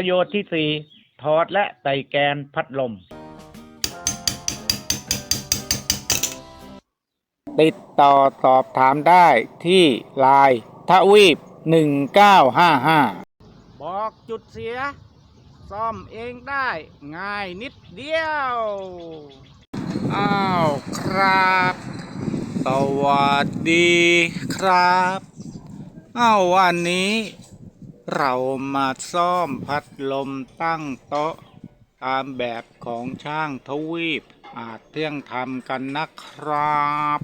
ประโยชน์ที่สี่ถอดและใส่แกนพัดลม ติดต่อสอบถามได้ที่ไลน์ทวีป 1955 บอกจุดเสีย ซ่อมเองได้ง่ายนิดเดียว อ้าวครับ สวัสดีครับ อ้าววันนี้ เรามาซ่อมพัดลมตั้งโต๊ะ ตามแบบของช่างทวีป อาจเที่ยงทำกันนะครับ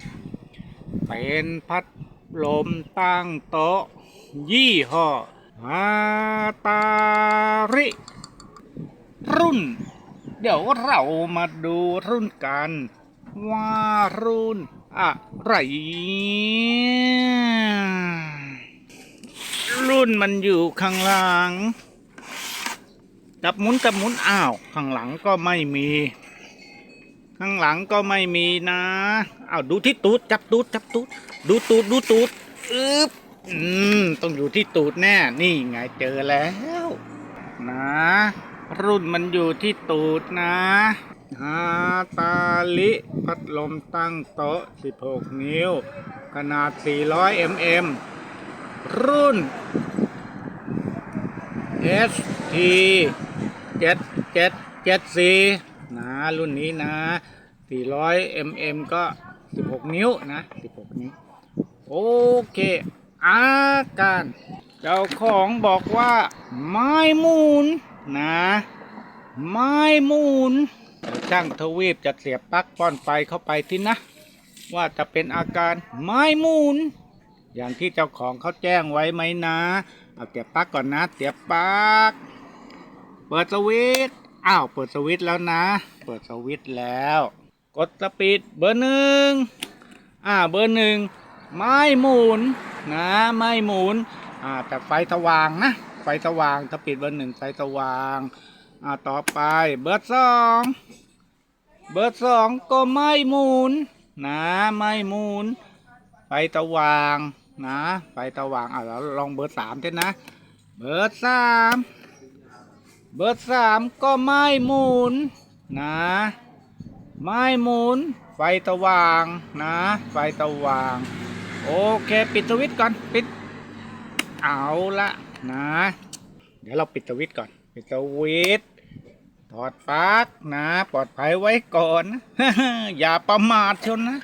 เป็นพัดลมตั้งโต๊ะ ยี่ห้อฮาตาริ รุ่น เดี๋ยวเรามาดูรุ่นกัน ว่ารุ่นอะไร รุ่นมันอยู่ข้างหลังจับหมุนจับหมุนอ้าว ข้างหลังก็ไม่มี ข้างหลังก็ไม่มีนะอ้าวดูที่ตูดจับตูดจับตูดดูตูดดูตูดอึ๊บอืมต้องอยู่ที่ตูดแน่ นี่ไงเจอแล้ว นะ รุ่นมันอยู่ที่ตูดนะฮาตาลิพัดลมตั้งโต๊ะ 16 นิ้ว ขนาด 400 mm รุ่น ST 7774นะรุ่นนี้นะ 400 mm ก็ 16 นิ้วนะ 16 นิ้ว โอเค อาการ เจ้าของบอกว่า ไม้มูลนะ ไม้มูลช่างทวีปจะเสียบปลั๊กป้อนไฟเข้าไปที่นะ ว่าจะเป็นอาการไม้มูล อย่างที่เจ้าของเขาแจ้งไว้ไหมนะเอาเสียบปลั๊กก่อนนะเสียบปลั๊กเปิดสวิตช์อ้าวเปิดสวิตช์แล้วนะ เปิดสวิตช์แล้ว กดสปีดเบอร์หนึ่งอ่าเบอร์หนึ่งไม้หมุนนะไม้หมุนอ่าแต่ไฟสว่างนะไฟสว่างถ้าปิดเบอร์หนึ่งไฟสว่างอ่าต่อไปเบอร์สองเบอร์สองก็ไม้หมุนนะไม้หมุนไฟสว่าง นะไฟสว่างอ่าเราลองเบอร์สามเถอะนะ เบอร์สามเบอร์สามก็ไม้หมุนนะ ไม้หมุน ไฟสว่างนะ ไฟสว่าง โอเค ปิดสวิตช์ก่อนปิด เอาละนะ เดี๋ยวเราปิดสวิตช์ก่อน ปิดสวิตช์ถอดปลั๊กนะ ปลอดภัยไว้ก่อน อย่าประมาทชนนะ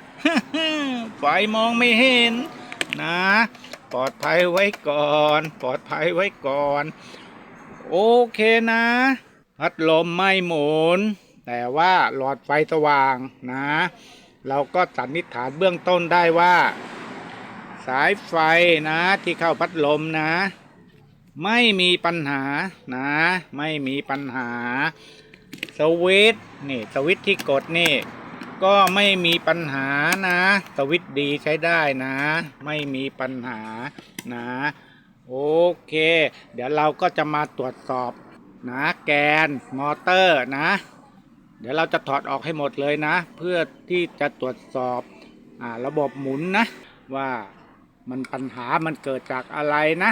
ไฟมองไม่เห็น นะ ปลอดภัยไว้ก่อน ปลอดภัยไว้ก่อน โอเคนะ พัดลมไม่หมุน แต่ว่าหลอดไฟสว่างนะ เราก็สันนิษฐานเบื้องต้นได้ว่า สายไฟนะที่เข้าพัดลมนะ ไม่มีปัญหานะ ไม่มีปัญหา สวิตช์นี่สวิตช์ที่กดนี่ ก็ไม่มีปัญหานะสวิตดีใช้ได้นะ ไม่มีปัญหานะโอเค เดี๋ยวเราก็จะมาตรวจสอบนะแกนมอเตอร์นะ เดี๋ยวเราจะถอดออกให้หมดเลยนะ เพื่อที่จะตรวจสอบอาระบบหมุนนะ ว่ามันปัญหามันเกิดจากอะไรนะ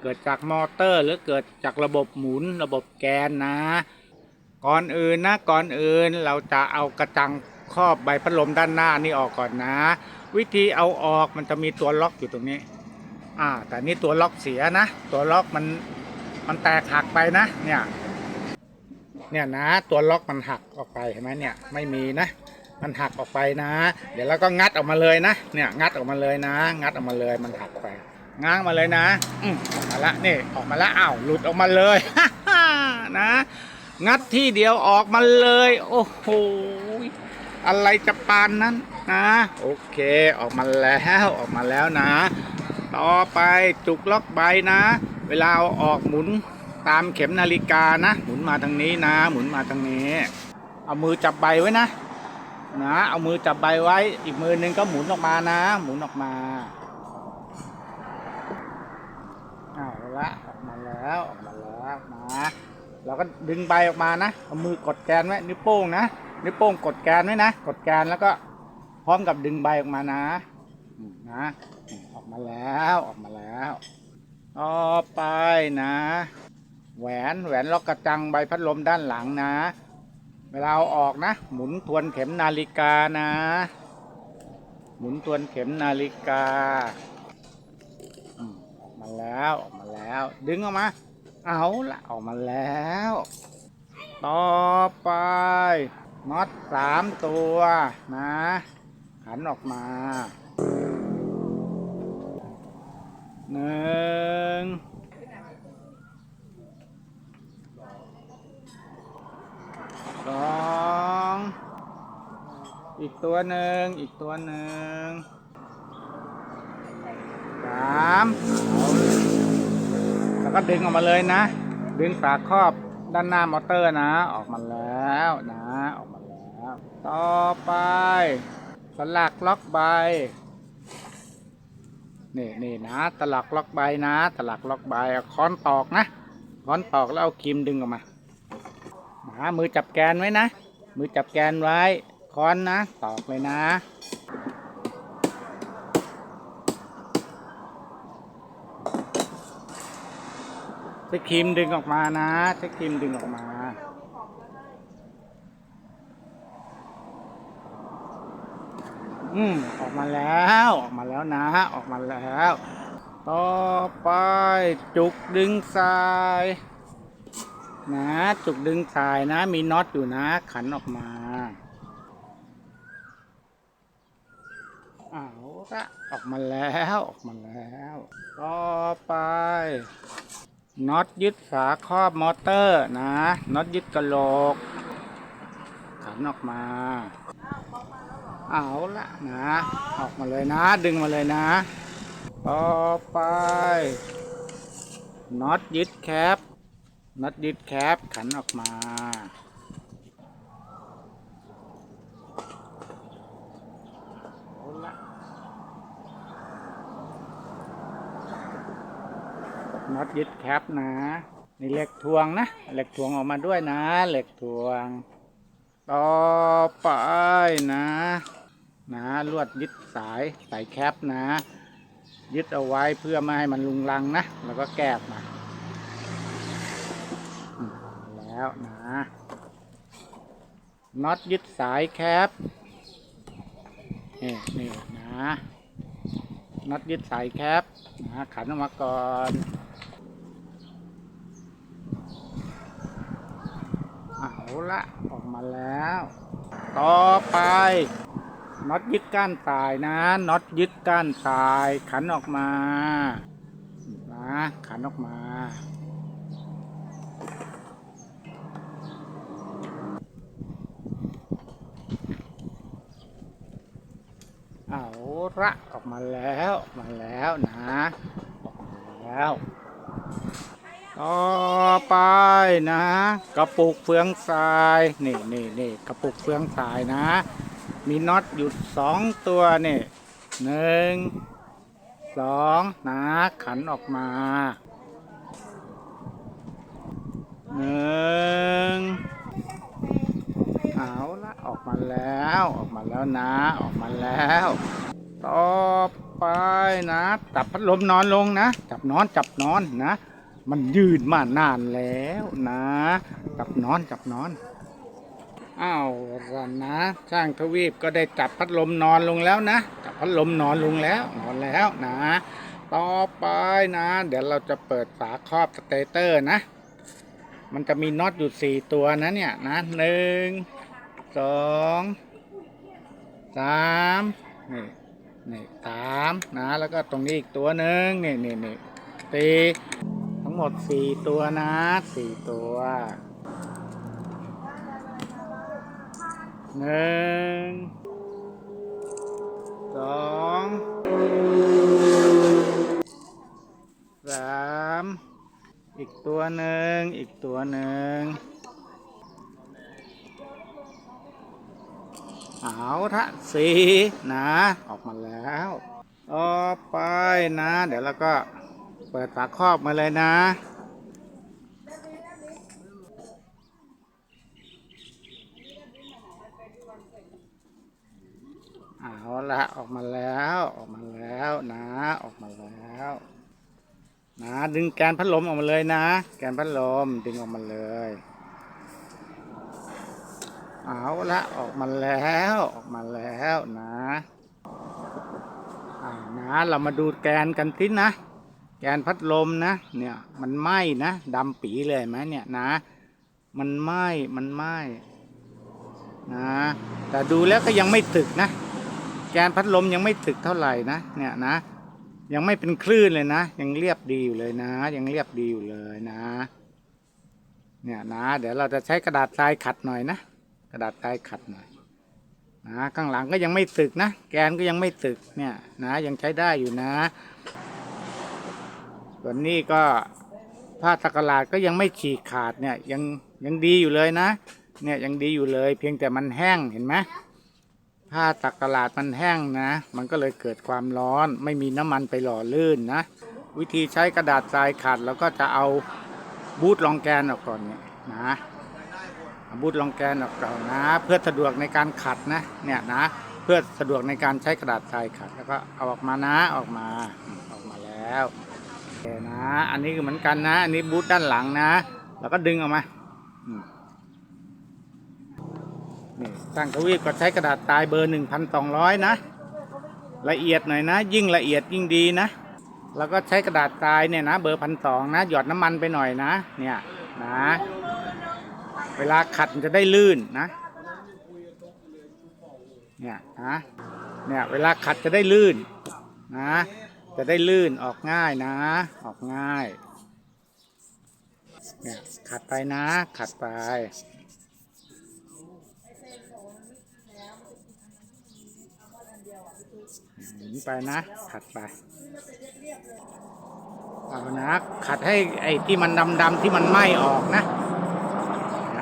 เกิดจากมอเตอร์หรือเกิดจากระบบหมุน ระบบแกนนะ ก่อนอื่นนะก่อนอื่นเราจะเอากระจัง ครอบใบพัดลมด้านหน้านี่ออกก่อนนะ วิธีเอาออกมันจะมีตัวล็อกอยู่ตรงนี้ อ่า แต่นี่ตัวล็อกเสียนะ ตัวล็อกมันมันแตกหักไปนะ เนี่ย เนี่ยนะ ตัวล็อกมันหักออกไปเห็นไหมเนี่ยไม่มีนะ มันหักออกไปนะ เดี๋ยวเราก็งัดออกมาเลยนะ เนี่ยงัดออกมาเลยนะ งัดออกมาเลยมันหักไปง้างมาเลยนะอืมอมาละนี่ออกมาละอ้าวหลุดออกมาเลยนะ งัดที่เดียวออกมาเลย โอ้โห อะไรจะปานนั้นนะ โอเคออกมาแล้วออกมาแล้วนะ ต่อไปจุกล็อกใบนะ เวลาเอาออกหมุนตามเข็มนาฬิกานะ หมุนมาทางนี้นะ หมุนมาทางนี้ เอามือจับใบไว้นะนะ เอามือจับใบไว้ อีกมือหนึงก็หมุนออกมานะ หมุนออกมาเอาละออกมาแล้วออกมาแล้วนะเราก็ดึงใบออกมานะ เอามือกดแกนไว้นิ้วโป้งนะ นิ้วโป้งกดแกนไว้นะ กดแกนแล้วก็พร้อมกับดึงใบออกมานะนะออกมาแล้วออกมาแล้วต่อไปนะ แหวนแหวนล็อกกระจังใบพัดลมด้านหลังนะ เวลาเอาออกนะ หมุนทวนเข็มนาฬิกานะ หมุนทวนเข็มนาฬิกาออกมาแล้วออกมาแล้ว ดึงออกมา เอาละออกมาแล้ว ต่อไป น็อตสามตัวนะหันออกมาหนึ่งสองอีกตัวหนึ่งอีกตัวหนึ่งสามแล้วก็ดึงออกมาเลยนะ ดึงฝาครอบด้านหน้ามอเตอร์นะ ออกมาแล้วนะ ต่อไป สลักล็อกใบนี่นี่นะตลักล็อกใบนะ ตลักล็อกใบเอาค้อนตอกนะค้อนตอกแล้วเอาครีมดึงออกมาหามือจับแกนไว้นะ มือจับแกนไว้ ค้อนนะ ตอกเลยนะใช้ครีมดึงออกมานะใช้ครีมดึงออกมา อืมออกมาแล้วออกมาแล้วนะ ออกมาแล้ว ต่อไปจุกดึงสายนะ จุกดึงสายนะ มีน็อตอยู่นะ ขันออกมาเอาละออกมาแล้วออกมาแล้ว ต่อไปน็อตยึดฝาครอบมอเตอร์นะน็อตยึดกระโหลกขันออกมา เอาละนะ ออกมาเลยนะ ดึงมาเลยนะ ต่อไปน็อตยึดแคปน็อตยึดแคปขันออกมาน็อตยึดแคปนะ นี่เหล็กทวงนะ เหล็กทวงออกมาด้วยนะ เหล็กทวง ต่อไปนะ นะลวดยึดสายสายแคปนะ ยึดเอาไว้เพื่อไม่ให้มันลุงลังนะ แล้วก็แกบมาแล้วนะน็อตยึดสายแคปนี่นี่นะน็อตยึดสายแคปนะขันออกมาก่อนเอา ละออกมาแล้ว ต่อไปน็อตยึดก้านสายนะน็อตยึดก้านสาย ขันออกมานะขันออกมาเอาละออกมาแล้วออกมาแล้วนะออกมาแล้ว ต่อไปนะ กระปุกเฟืองทรายนี่นี่นี่กระปุกเฟืองทรายนะ มีน็อตอยู่สองตัวนี่หนึ่งสองนะขันออกมาหนึ่งเอาละออกมาแล้วออกมาแล้วนะออกมาแล้ว ต่อไปนะจับพัดลมนอนลงนะ จับนอนจับนอนนะ มันยืดมานานแล้วนะจับนอนจับนอน อ้าวละนะช่างทวีปก็ได้จับพัดลมนอนลงแล้วนะจับพัดลมนอนลงแล้วนอนแล้วนะ ต่อไปนะ เดี๋ยวเราจะเปิดฝาครอบสเตเตอร์นะ มันจะมีน็อตอยู่สี่ตัวนะเนี่ยนะหนึ่งสองสามนี่นี่สามนะ แล้วก็ตรงนี้อีกตัวหนึ่งนี่นี่นี่สี่ งหมดสี่ตัวนะสี่ตัวหนึ่งสองสามอีกตัวหนึ่งอีกตัวหนึ่งเอาละสี่นะ ออกมาแล้ว ต่อไปนะ เดี๋ยวเราก็ ปิดฝาครอบมาเลยนะเอาละออกมาแล้วออกมาแล้วนะออกมาแล้วนะดึงแกนพัดลมออกมาเลยนะ แกนพัดลมดึงออกมาเลยเอาละออกมาแล้วออกมาแล้วนะอ่านะเรามาดูแกนกันทีนะ แกนพัดลมนะ เนี่ยมันไหม้นะดำปีเลยไหมเนี่ยนะ มันไหม้มันไหม้นะแต่ดูแล้วก็ยังไม่ถึกนะ แกนพัดลมยังไม่ถึกเท่าไหร่นะเนี่ยนะ ยังไม่เป็นคลื่นเลยนะ ยังเรียบดีอยู่เลยนะ ยังเรียบดีอยู่เลยนะ เนี่ยนะ เดี๋ยวเราจะใช้กระดาษทรายขัดหน่อยนะกระดาษทรายขัดหน่อยนะข้างหลังก็ยังไม่สึกนะ แกนก็ยังไม่สึกเนี่ยนะยังใช้ได้อยู่นะ ส่วนนี้ก็ผ้าตะกร้าดก็ยังไม่ฉีกขาดเนี่ยยังยังดีอยู่เลยนะ เนี่ยยังดีอยู่เลย เพียงแต่มันแห้งเห็นไหมผ้าตักกลาดมันแห้งนะ มันก็เลยเกิดความร้อน ไม่มีน้ำมันไปหล่อลื่นนะ วิธีใช้กระดาษทรายขัดแล้วก็จะเอาบูทรองแกนออกก่อนเนี่ยนะบูทรองแกนออกก่อนนะ เพื่อสะดวกในการขัดนะเนี่ยนะเพื่อสะดวกในการใช้กระดาษทรายขัดแล้วก็เอาออกมานะออกมาออกมาแล้ว นะ อันนี้ก็เหมือนกันนะ อันนี้บูทด้านหลังนะ แล้วก็ดึงออกมานี่ช่างทวีปก็ใช้กระดาษทรายเบอร์1,200นสองร้อยนะ ละเอียดหน่อยนะ ยิ่งละเอียดยิ่งดีนะ แล้วก็ใช้กระดาษทรายเนี่ยนะเบอร์พันสองนะ หยอดน้ำมันไปหน่อยนะ เนี่ยนะ เวลาขัดจะได้ลื่นนะ เนี่ยนะ เนี่ยเวลาขัดจะได้ลื่นนะ จะได้ลื่นออกง่ายนะ ออกง่าย เนี่ยขัดไปนะ ขัดไป หมุนไปนะ ขัดไป เอานะ ขัดให้ไอ้ที่มันดำๆที่มันไหม้ออกนะ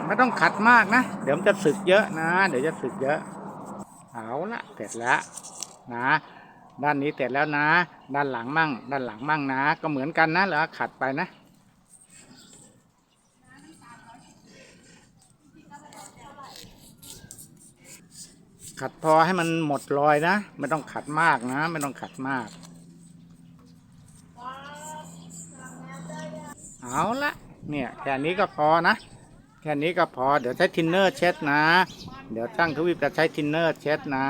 ไม่ต้องขัดมากนะ เดี๋ยวมันจะสึกเยอะนะ เดี๋ยวจะสึกเยอะ เอาละเสร็จแล้วนะ ด้านนี้เสร็จแล้วนะ ด้านหลังมั่ง ด้านหลังมั่งนะ ก็เหมือนกันนะแล้วขัดไปนะ ขัดพอให้มันหมดรอยนะ ไม่ต้องขัดมากนะ ไม่ต้องขัดมาก เอาละเนี่ยแค่นี้ก็พอนะแค่นี้ก็พอ เดี๋ยวใช้ทินเนอร์เช็ดนะ เดี๋ยวช่างทวีปจะใช้ทินเนอร์เช็ดนะ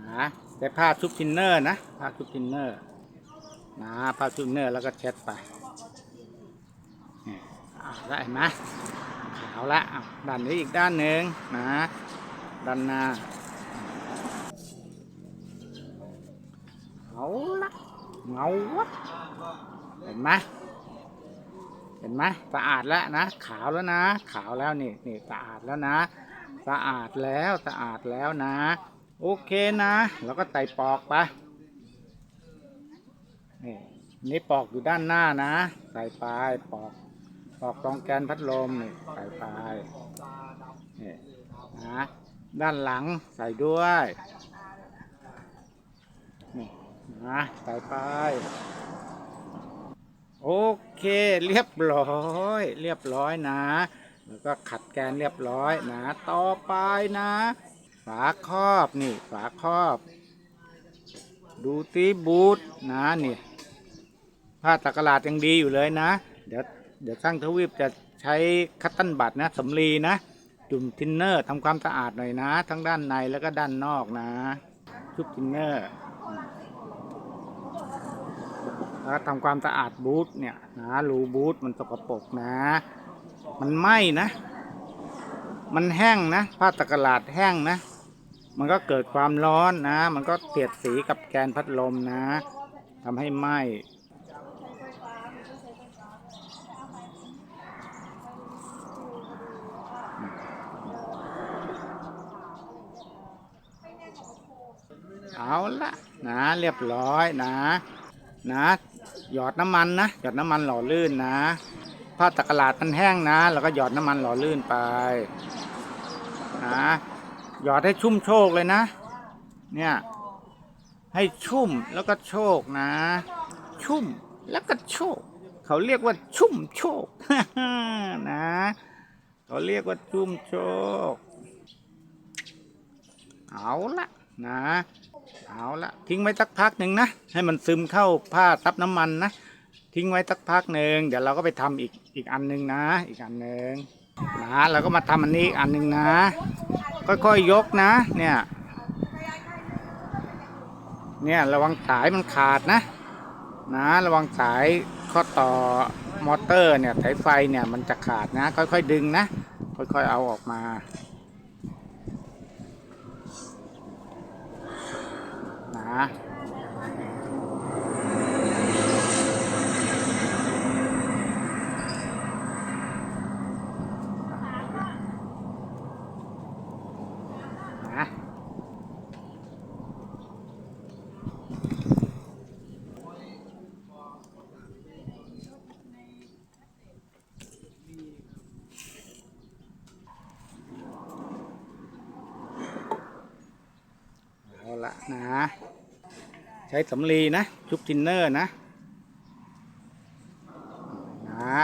นะ ใช้ผ้าชุบทินเนอร์นะผ้าชุบทินเนอร์นะผ้าชุบทินเนอร์แล้วก็เช็ดไปนี่เอาละเห็นไหมขาวละด้านนี้อีกด้านหนึ่งนะด้านหน้าเอาละเงาวะเห็นไหมเห็นไหมสะอาดแล้วนะ ขาวแล้วนะ ขาวแล้วนี่นี่สะอาดแล้วนะ สะอาดแล้วสะอาดแล้วนะ โอเคนะ แล้วก็ใส่ปอกไปนี่นี่ปอกอยู่ด้านหน้านะใส่ไปปอกปอกตรงแกนพัดลมนี่ใส่ไปนี่นะด้านหลังใส่ด้วยนี่นะใส่ไปโอเคเรียบร้อย เรียบร้อยนะ แล้วก็ขัดแกนเรียบร้อยนะ ต่อไปนะ ฝาครอบนี่ฝาครอบ ดูตีบูทนะนี่ผ้าตะกราดยังดีอยู่เลยนะ เดี๋ยวเดี๋ยวช่างทวีปจะใช้คัตตันบัตนะสำลีนะ จุ่มทินเนอร์ทำความสะอาดหน่อยนะ ทั้งด้านในแล้วก็ด้านนอกนะชุบทินเนอร์แล้วทำความสะอาดบูทเนี่ยนะรูบูทมันสกปรกนะ มันไหม้นะ มันแห้งนะผ้าตะกราดแห้งนะ มันก็เกิดความร้อนนะ มันก็เสียดสีกับแกนพัดลมนะทำให้ไหม้เอาละนะเรียบร้อยนะ นะ หยอดน้ำมันนะหยอดน้ำมันหล่อลื่นนะผ้าตะกราดมันแห้งนะ แล้วก็หยอดน้ำมันหล่อลื่นไปนะ หยอดให้ชุ่มโชกเลยนะ เนี่ย ให้ชุ่มแล้วก็โชกนะ ชุ่มแล้วก็โชกเขาเรียกว่าชุ่มโชกนะ เขาเรียกว่าชุ่มโชกเอาละนะ เอาละทิ้งไว้สักพักหนึ่งนะ ให้มันซึมเข้าผ้าซับน้ำมันนะ ทิ้งไว้สักพักหนึ่งเดี๋ยวเราก็ไปทำอีกอีกอันหนึ่งนะ อีกอันหนึ่ง นะเราก็มาทำอันนี้อันหนึ่งนะ ค่อยๆยกนะ เนี่ย เนี่ยระวังสายมันขาดนะ นะระวังสายข้อต่อมอเตอร์เนี่ยสายไฟเนี่ยมันจะขาดนะ ค่อยๆดึงนะ ค่อยๆเอาออกมานะนะ นะใช้สำลีนะชุบทินเนอร์นะนะ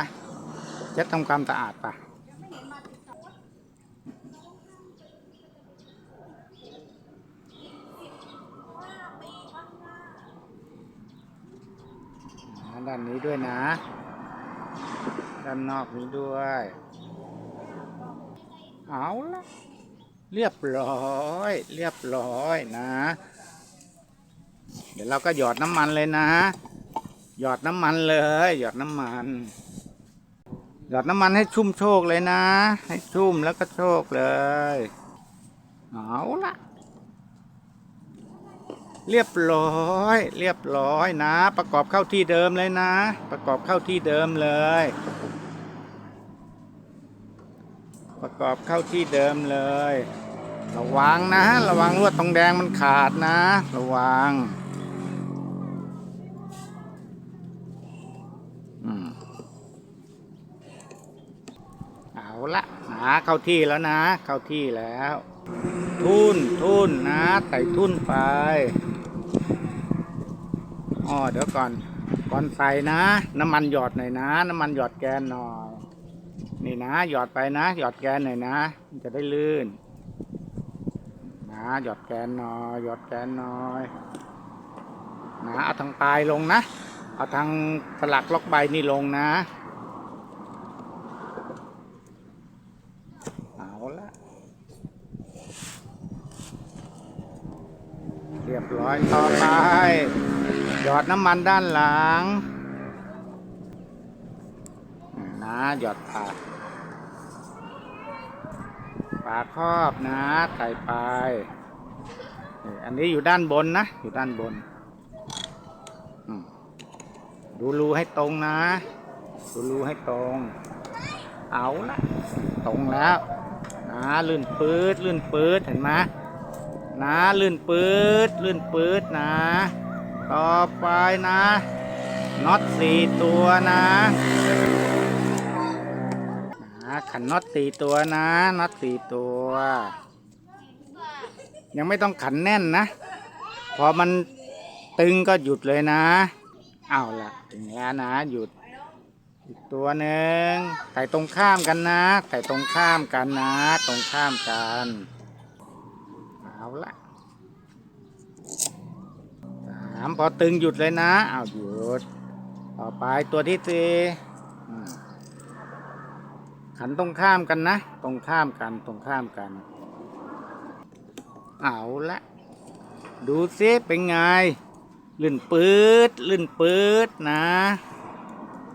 จะทำความสะอาดปะด้านนี้ด้วยนะ ด้านนอกนี้ด้วย เอาละเรียบร้อย เรียบร้อยนะ เดี๋ยวเราก็หยอดน้ำมันเลยนะ หยอดน้ำมันเลย หยอดน้ำมัน หยอดน้ำมันให้ชุ่มโชกเลยนะ ให้ชุ่มแล้วก็โชกเลยเอาละเรียบร้อย เรียบร้อยนะ ประกอบเข้าที่เดิมเลยนะ ประกอบเข้าที่เดิมเลย ประกอบเข้าที่เดิมเลย ระวังนะ ระวังลวดตรงแดงมันขาดนะ ระวังอืมเอา ละนะเข้าที่แล้วนะ เข้าที่แล้ว ทุ่นทุ่นนะใส่ทุ่นไปอ๋อเดี๋ยวก่อน ก่อนใส่นะ น้ำมันหยอดหน่อยนะ น้ำมันหยอดแกนหน่อย นี่นะ หยอดไปนะ หยอดแกนหน่อยนะมันจะได้ลื่น นะหยอดแกนหน่อยหยอดแกนหน่อยนะเอาทางปลายลงนะ เอาทางสลักล็อกใบนี่ลงนะ เอาละเรีย บร้อยต่อไป หยอดน้ำมันด้านหลัง นะหยอดปากปากครอบนะใส่ไป อันนี้อยู่ด้านบนนะ อยู่ด้านบน ดูรูให้ตรงนะ ดูรูให้ตรง เอาละตรงแล้วนะลื่นปืดลื่นปืดเห็นไหม นะลื่นปืดลื่นปืดนะ ต่อไปนะน็อตสี่ตัวนะนะขันน็อตสี่ตัวนะน็อตสี่ตัว ยังไม่ต้องขันแน่นนะ พอมันตึงก็หยุดเลยนะเอาละถึงแล้วนะหยุดอีกตัวหนึ่งใส่ตรงข้ามกันนะใส่ตรงข้ามกันนะ ตรงข้ามกัน ละสามพอตึงหยุดเลยนะเอาหยุด ต่อไปตัวที่สี่ขันตรงข้ามกันนะ ตรงข้ามกันตรงข้ามกัน เอาละดูซิเป็นไงลื่นปืดลื่นปืดนะ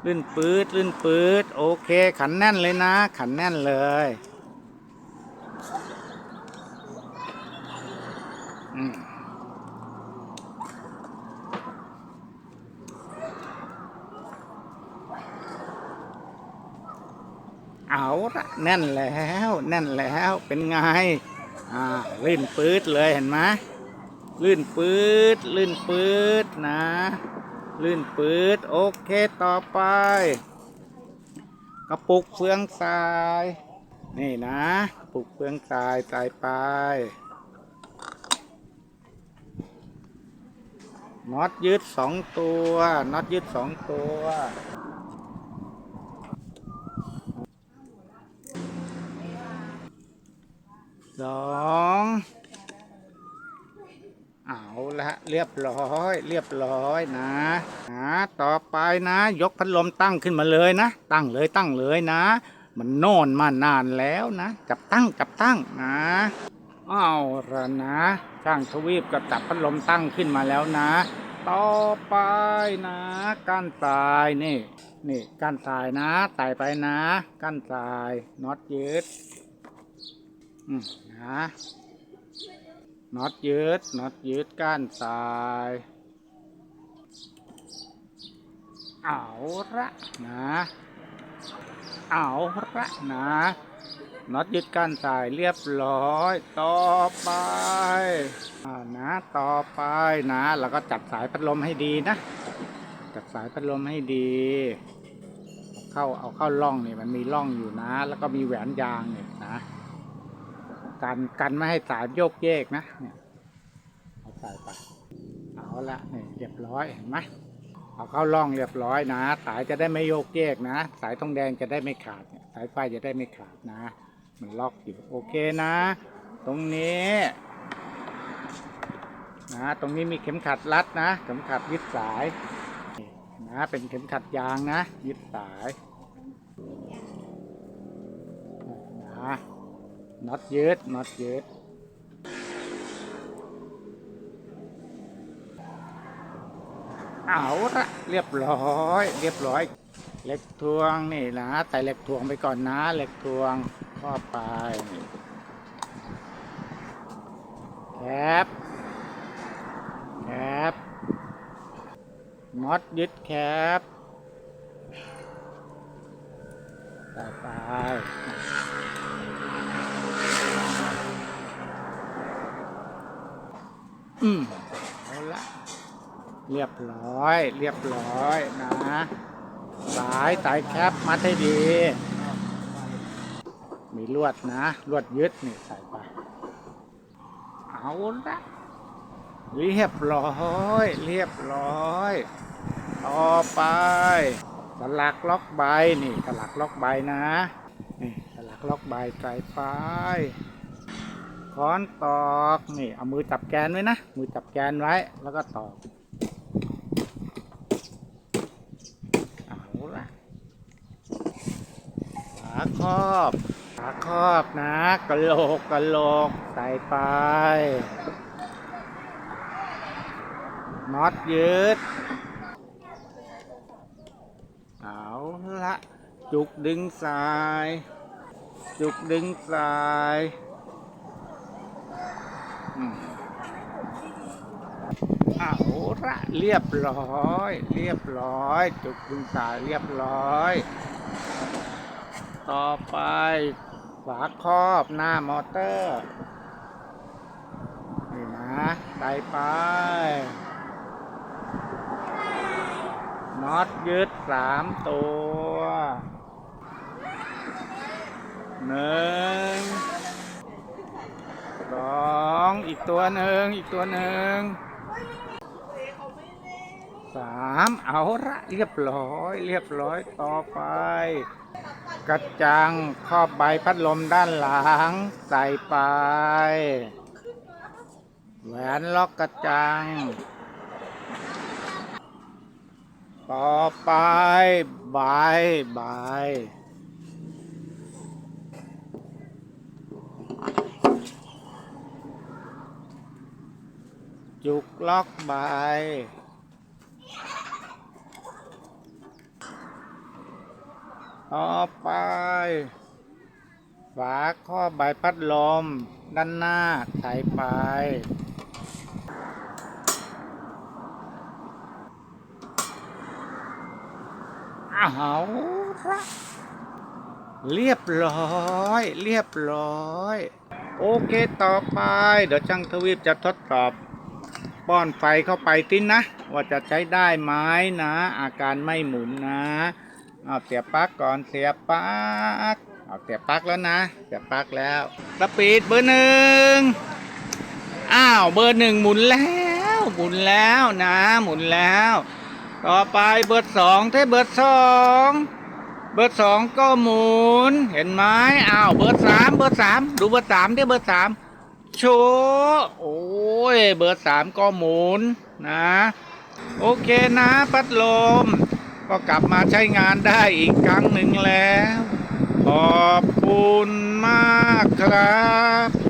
ลื่นปืดลื่นปืดโอเค ขันแน่นเลยนะ ขันแน่นเลยอืมเอาละ แน่นแล้วแน่นแล้วเป็นไงอ่าลื่นปืดเลยเห็นไหมลื่นปื๊ดลื่นปื๊ดนะ ลื่นปื๊ดโอเคต่อไป กระปุกเฟืองทราย นี่นะกระปุกเฟืองทรายใส่ไปน็อตยึดสองตัวน็อตยึดสองตัว สองเอาละเรียบร้อย เรียบร้อยนะนะต่อไปนะ ยกพัดลมตั้งขึ้นมาเลยนะ ตั้งเลยตั้งเลยนะ มันน่นมานานแล้วนะ จับตั้งจับตั้งนะเอาละนะช่างทวีปก็จับพัดลมตั้งขึ้นมาแล้วนะ ต่อไปนะก้านทรายนี่นี่ก้านทรายนะไต่ไปนะก้านทรายน็อตยึด นะน็อตยืดน็อตยืดก้านสาย เอาละนะ เอาละนะน็อตยึดก้านสายเรียบร้อย ต่อไปอ่านะต่อไปนะแล้วก็จับสายพัดลมให้ดีนะ จับสายพัดลมให้ดี เข้าเอาเข้าร่องนี่มันมีร่องอยู่นะ แล้วก็มีแหวนยางเนี่ยนะ กันกันไม่ให้สายโยกเยกนะเนี่ยเอาใส่ไปเอาละนี่เรียบร้อยเห็นไหมเอาเข้าร่องเรียบร้อยนะ สายจะได้ไม่โยกเยกนะ สายทองแดงจะได้ไม่ขาดสายไฟจะได้ไม่ขาดนะ มันล็อกอยู่โอเคนะ ตรงนี้นะตรงนี้มีเข็มขัดรัดนะ เข็มขัดยึดสายนะเป็นเข็มขัดยางนะ ยึดสาย น็อตยืดน็อตยืดเอาละเรียบร้อย เรียบร้อยเหล็กทวงนี่นะใส่เหล็กทวงไปก่อนนะเหล็กทวงครอไปแคปแคปน็อตยึดแคปใส่ไป อืมเอาละเรียบร้อย เรียบร้อยนะ สายสายแคปมัดให้ดี มีลวดนะ ลวดยึดนี่ใส่ไป เอาละเรียบร้อย เรียบร้อยต่อไปสลักล็อกใบนี่สลักล็อกใบนะนี่สลักล็อกใบใส่ไป ค้อนตอกนี่เอามือจับแกนไว้นะ มือจับแกนไว้แล้วก็ตอกเอาละขาครอบขาครอบนะกระโหลกกระโหลกใส่ไปน็อตยืดเอาละจุกดึงสาย จุกดึงสาย เอาละเรียบร้อย เรียบร้อย จุกดึงสาเรียบร้อย ต่อไป ฝาครอบหน้ามอเตอร์นี่นะใส่ไปน็อตยึดสามตัวหนึ่ง สองอีกตัวหนึ่งอีกตัวหนึ่งสามเอาละเรียบร้อย เรียบร้อยต่อไป กระจังครอบใบพัดลมด้านหลัง ใส่ไป แหวนล็อกกระจัง ต่อไปใบใบ จุกล็อกใบต่อไป ฝาข้อใบพัดลม ด้านหน้าใส่ไป อ้าวละเรียบร้อย เรียบร้อย โอเคต่อไป เดี๋ยวช่างทวีปจะทดสอบ ป้อนไฟเข้าไปตินนะ ว่าจะใช้ได้ไหมนะ อาการไม่หมุนนะเอาเสียบปลั๊กก่อนเสียบปลั๊กเอาเสียบปลั๊กแล้วนะ เสียบปลั๊กแล้วสปีดเบอร์หนึ่งอ้าวเบอร์หนึ่งหมุนแล้วหมุนแล้วนะ หมุนแล้ว ต่อไปเบอร์สองเทเบอร์สองเบอร์สองก็หมุนเห็นไหมอ้าวเบอร์สามเบอร์สามดูเบอร์สามเที่เบอร์สาม โชโอ้ย เบอร์สามก็หมุนนะ โอเคนะ พัดลม ก็กลับมาใช้งานได้อีกครั้งหนึ่งแล้ว ขอบคุณมากครับ